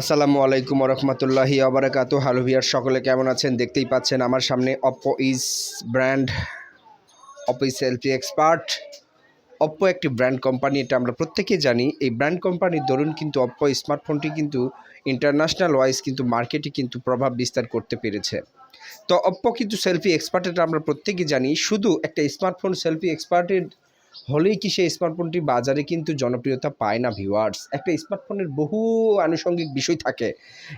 আসসালামু আলাইকুম রহমতুল্লাহি আবরাকাতু হ্যালো ভিয়ার সকলে কেমন আছেন? দেখতেই পাচ্ছেন আমার সামনে Oppo is brand Oppo is selfie expert Oppo একটি ব্র্যান্ড কোম্পানি এটা আমরা প্রত্যেকেই জানি। এই ব্র্যান্ড কোম্পানির দরুন কিন্তু অপ্পো স্মার্টফোনটি কিন্তু ইন্টারন্যাশনাল ওয়াইজ কিন্তু মার্কেটে কিন্তু প্রভাব বিস্তার করতে পেরেছে। তো অপ্পো কিন্তু সেলফি এক্সপার্ট এটা আমরা প্রত্যেকেই জানি। শুধু একটা স্মার্টফোন সেলফি এক্সপার্টের হলেই কি সেই স্মার্টফোনটি বাজারে কিন্তু জনপ্রিয়তা পায় না ভিউয়ার্স একটা স্মার্টফোনের বহু আনুষঙ্গিক বিষয় থাকে।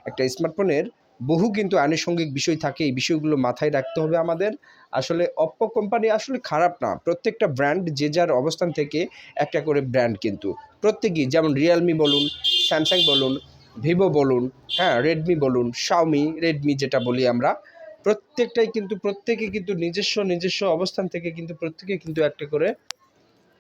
একটা স্মার্টফোনের বহু কিন্তু আনুষঙ্গিক বিষয় থাকে, এই বিষয়গুলো মাথায় রাখতে হবে আমাদের। আসলে অপ্পো কোম্পানি আসলে খারাপ না। প্রত্যেকটা ব্র্যান্ড যে যার অবস্থান থেকে একটা করে ব্র্যান্ড কিন্তু। প্রত্যেকেই, যেমন রিয়েলমি বলুন স্যামসাং বলুন ভিভো বলুন হ্যাঁ রেডমি বলুন শাওমি রেডমি যেটা বলি আমরা, প্রত্যেকটাই কিন্তু, প্রত্যেকে কিন্তু নিজস্ব নিজস্ব অবস্থান থেকে কিন্তু প্রত্যেকে কিন্তু একটা করে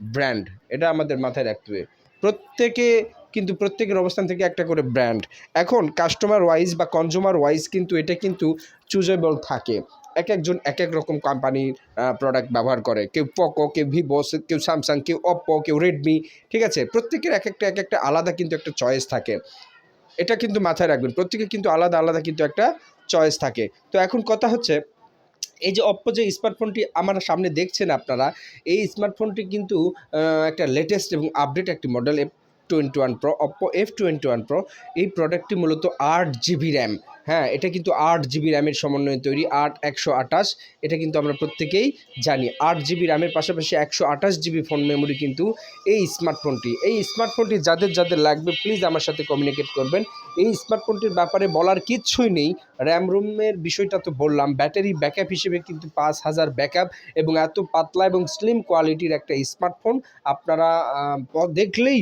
ব্র্যান্ড। এটা আমাদের মাথায় রাখতে হবে। প্রত্যেকে কিন্তু প্রত্যেকের অবস্থান থেকে একটা করে ব্র্যান্ড। এখন কাস্টমার ওয়াইজ বা কনজিউমার ওয়াইজ কিন্তু এটা কিন্তু চুজেবল থাকে। এক একজন এক এক রকম কোম্পানির প্রোডাক্ট ব্যবহার করে। কেউ পকো কেউ ভিভো কেউ স্যামসাং কেউ অপ্পো কেউ রেডমি ঠিক আছে? প্রত্যেকের এক একটা এক একটা আলাদা কিন্তু একটা চয়েস থাকে। এটা কিন্তু মাথায় রাখবেন। প্রত্যেকে কিন্তু আলাদা আলাদা কিন্তু একটা চয়েস থাকে। তো এখন কথা হচ্ছে এই যে অপ্পো যে স্মার্টফোনটি আমার সামনে দেখছেন আপনারা, এই স্মার্টফোনটি কিন্তু একটা লেটেস্ট এবং আপডেট একটি model F twenty one pro Oppo F twenty one pro এই প্রোডাক্টটি মূলত আট জিবি র্যাম হ্যাঁ এটা কিন্তু আট জিবি র্যামের সমন্বয়ে তৈরি, আট একশো আঠাশ। এটা কিন্তু আমরা প্রত্যেকেই জানি। আট জিবি র্যামের পাশাপাশি একশো আঠাশ জিবি ফোন মেমোরি কিন্তু এই স্মার্টফোনটি। এই স্মার্টফোনটি যাদের যাদের লাগবে প্লিজ আমার সাথে কমিউনিকেট করবেন। এই স্মার্টফোনটির ব্যাপারে বলার কিচ্ছুই নেই। র্যাম রুমের বিষয়টা তো বললাম। ব্যাটারি ব্যাকআপ হিসেবে কিন্তু পাঁচ হাজার ব্যাকআপ এবং এত পাতলা এবং স্লিম কোয়ালিটির একটা স্মার্টফোন আপনারা দেখলেই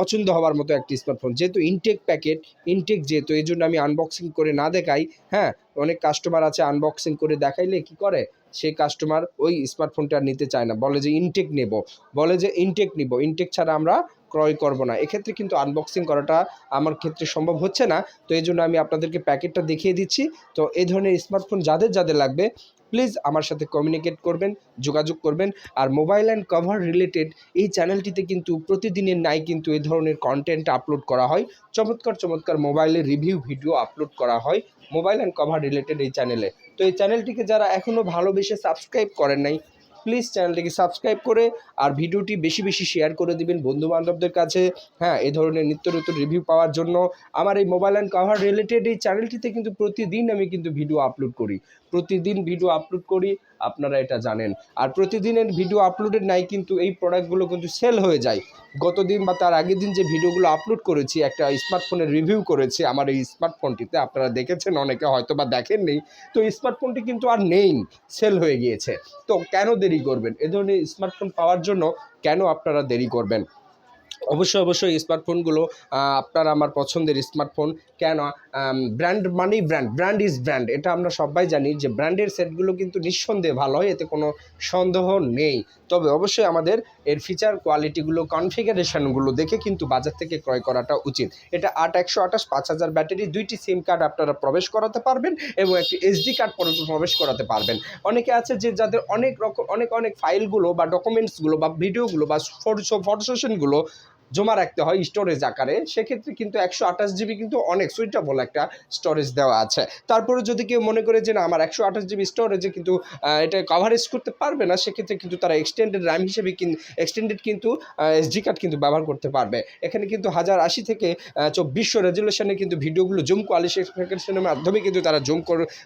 পছন্দ হওয়ার মতো একটি স্মার্টফোন যেহেতু ইনটেক প্যাকেট ইনটেক যেহেতু, এই জন্য আমি আনবক্সিং করে না দেখাই। হ্যাঁ অনেক কাস্টমার আছে আনবক্সিং করে দেখাইলে কি করে? সেই কাস্টমার ওই স্মার্টফোনটা নিতে চায় না। বলে যে ইনটেক নেব। বলে যে ইনটেক নিব। ইনটেক ছাড়া আমরা ক্রয় করব না। এক্ষেত্রে কিন্তু আনবক্সিং করাটা আমার ক্ষেত্রে সম্ভব হচ্ছে না। তো এই জন্য আমি আপনাদেরকে প্যাকেটটা দেখিয়ে দিচ্ছি। তো এই ধরনের স্মার্টফোন যাদের যাদের লাগবে প্লিজ আমার সাথে কমিউনিকেট করবেন, যোগাযোগ করবেন। আর মোবাইল অ্যান্ড কভার রিলেটেড এই চ্যানেলটিতে কিন্তু প্রতিদিনের নাই কিন্তু এই ধরনের কন্টেন্ট আপলোড করা হয়। চমৎকার চমৎকার মোবাইলের রিভিউ ভিডিও আপলোড করা হয় মোবাইল অ্যান্ড কভার রিলেটেড এই চ্যানেলে তো এই চ্যানেলটিকে যারা এখনও ভালোবেসে সাবস্ক্রাইব করেন নাই প্লিজ চ্যানেলটিকে সাবস্ক্রাইব করে আর ভিডিওটি বেশি বেশি শেয়ার করে দিবেন বন্ধু বান্ধবদের কাছে। হ্যাঁ এ ধরনের নিত্য নতুন রিভিউ পাওয়ার জন্য। আমার এই মোবাইল অ্যান্ড কভার রিলেটেড এই চ্যানেলটিতে কিন্তু প্রতিদিন আমি কিন্তু ভিডিও আপলোড করি। প্রতিদিন ভিডিও আপলোড করি, আপনারা এটা জানেন। আর প্রতিদিনের ভিডিও আপলোডের নাই কিন্তু এই প্রোডাক্টগুলো কিন্তু সেল হয়ে যায়। গতদিন বা তার আগের দিন যে ভিডিওগুলো আপলোড করেছি, একটা স্মার্টফোনের রিভিউ করেছি আমার এই স্মার্টফোনটিতে আপনারা দেখেছেন, অনেকে হয়তো বা দেখেননি। তো স্মার্টফোনটি কিন্তু আর নেই সেল হয়ে গিয়েছে। তো কেন দেরি করবেন? এ ধরনের স্মার্টফোন পাওয়ার জন্য কেন আপনারা দেরি করবেন? অবশ্যই অবশ্যই স্মার্টফোনগুলো আপনার আমার পছন্দের স্মার্টফোন কেন? ব্র্যান্ড মানেই ব্র্যান্ড ব্র্যান্ড ইজ ব্র্যান্ড এটা আমরা সবাই জানি যে ব্র্যান্ডের সেটগুলো কিন্তু নিঃসন্দেহে ভালো হয়, এতে কোনো সন্দেহ নেই। তবে অবশ্যই আমাদের এর ফিচার কোয়ালিটিগুলো কনফিগারেশনগুলো দেখে কিন্তু বাজার থেকে ক্রয় করাটা উচিত। এটা আট, একশো আঠাশ, পাঁচ হাজার ব্যাটারি, দুইটি সিম কার্ড আপনারা প্রবেশ করাতে পারবেন এবং একটি এসডি কার্ড প্রবেশ করাতে পারবেন। অনেকে আছে যে যাদের অনেক রকম, অনেক অনেক ফাইলগুলো বা ডকুমেন্টসগুলো বা ভিডিওগুলো বা ফটো ফটো সেশনগুলো জমা রাখতে হয় স্টোরেজ আকারে, সেক্ষেত্রে কিন্তু একশো আঠাশ জিবি কিন্তু অনেক সুইটেবল একটা স্টোরেজ দেওয়া আছে। তারপরে যদি কেউ মনে করে যে না, আমার একশো আঠাশ জিবি স্টোরেজে কিন্তু এটা কভারেজ করতে পারবে না, সেক্ষেত্রে কিন্তু তারা এক্সটেন্ডেড র্যাম হিসেবে এক্সটেন্ডেড কিন্তু এসডি কার্ড কিন্তু ব্যবহার করতে পারবে। এখানে কিন্তু হাজার আশি থেকে চব্বিশশো রেজুলেশনে কিন্তু ভিডিওগুলো জুম কোয়ালিফিকেশনের মাধ্যমে কিন্তু তারা জুম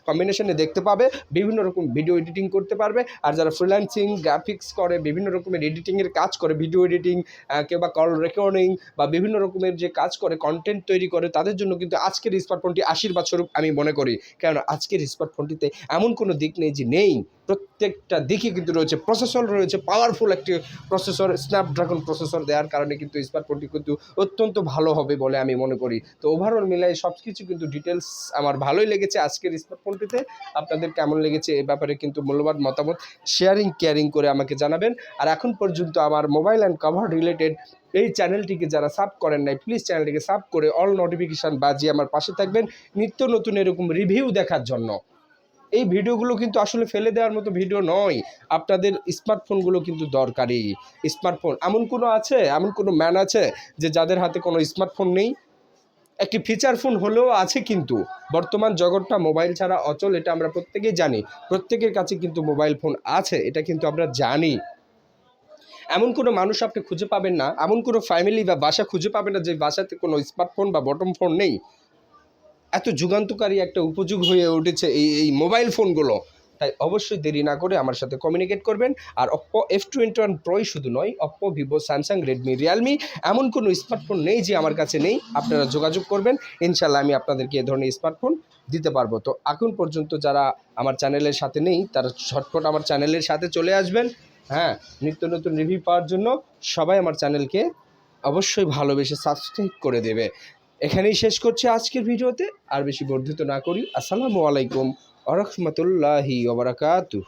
কম্বিনেশনে দেখতে পাবে। বিভিন্ন রকম ভিডিও এডিটিং করতে পারবে। আর যারা ফ্রিল্যান্সিং গ্রাফিক্স করে, বিভিন্ন রকমের এডিটিংয়ের কাজ করে ভিডিও এডিটিং কেউ বা কল রেকর্ডিং বা বিভিন্ন রকমের যে কাজ করে কন্টেন্ট তৈরি করে, তাদের জন্য কিন্তু আজকের স্মার্টফোনটি আশীর্বাদ স্বরূপ আমি মনে করি। কারণ আজকের স্মার্টফোনটিতে এমন কোনো দিক নেই যে নেই। প্রত্যেকটা দিকে কিন্তু রয়েছে প্রসেসর রয়েছে পাওয়ারফুল একটি প্রসেসর স্ন্যাপড্রাগন প্রসেসর দেওয়ার কারণে কিন্তু স্মার্টফোনটি কিন্তু অত্যন্ত ভালো হবে বলে আমি মনে করি। তো ওভারঅল মিলাই সব কিছু কিন্তু ডিটেলস আমার ভালোই লেগেছে আজকের স্মার্টফোনটিতে আপনাদের কেমন লেগেছে এ ব্যাপারে কিন্তু মূল্যবান মতামত শেয়ারিং কেয়ারিং করে আমাকে জানাবেন। আর এখন পর্যন্ত আমার মোবাইল অ্যান্ড কভার রিলেটেড এই চ্যানেলটিকে যারা সাব করেন নাই প্লিজ চ্যানেলটিকে সাব করে অল নোটিফিকেশান বাজিয়ে আমার পাশে থাকবেন। নিত্য নতুন এরকম রিভিউ দেখার জন্য। এই ভিডিওগুলো কিন্তু আসলে ফেলে দেওয়ার মতো ভিডিও নয়। আপনাদের স্মার্টফোনগুলো কিন্তু দরকারি। স্মার্টফোন এমন কোনো আছে, এমন কোনো ম্যান আছে যে যাদের হাতে কোনো স্মার্টফোন নেই? একটি ফিচার ফোন হলেও আছে কিন্তু। বর্তমান জগৎটা মোবাইল ছাড়া অচল, এটা আমরা প্রত্যেকেই জানি। প্রত্যেকের কাছে কিন্তু মোবাইল ফোন আছে, এটা কিন্তু আমরা জানি। এমন কোনো মানুষ আপনি খুঁজে পাবেন না। এমন কোনো ফ্যামিলি বা বাসা খুঁজে পাবেন না যে বাসাতে কোনো স্মার্টফোন বা বটম ফোন নেই। এত যুগান্তকারী একটা উপযোগ হয়ে উঠেছে এই এই মোবাইল ফোনগুলো তাই অবশ্যই দেরি না করে আমার সাথে কমিউনিকেট করবেন। আর অপ্পো এফ টোয়েন্টি ওয়ান প্রোই শুধু নয় Oppo Vivo Samsung Redmi Realme এমন কোনো স্মার্টফোন নেই যে আমার কাছে নেই। আপনারা যোগাযোগ করবেন। ইনশাল্লাহ আমি আপনাদেরকে এ ধরনের স্মার্টফোন দিতে পারব। তো এখন পর্যন্ত যারা আমার চ্যানেলের সাথে নেই, তারা ঝটপট আমার চ্যানেলের সাথে চলে আসবেন। হ্যাঁ নিত্য নতুন রিভিউ পাওয়ার জন্য সবাই আমার চ্যানেলকে অবশ্যই ভালোবেসে সাবস্ক্রাইব করে দেবে। এখানেই শেষ করছি আজকের ভিডিওতে। আর বেশি বর্ধিত না করি আসসালামু আলাইকুম আরহামতুল্লাহি ওবরাকাতু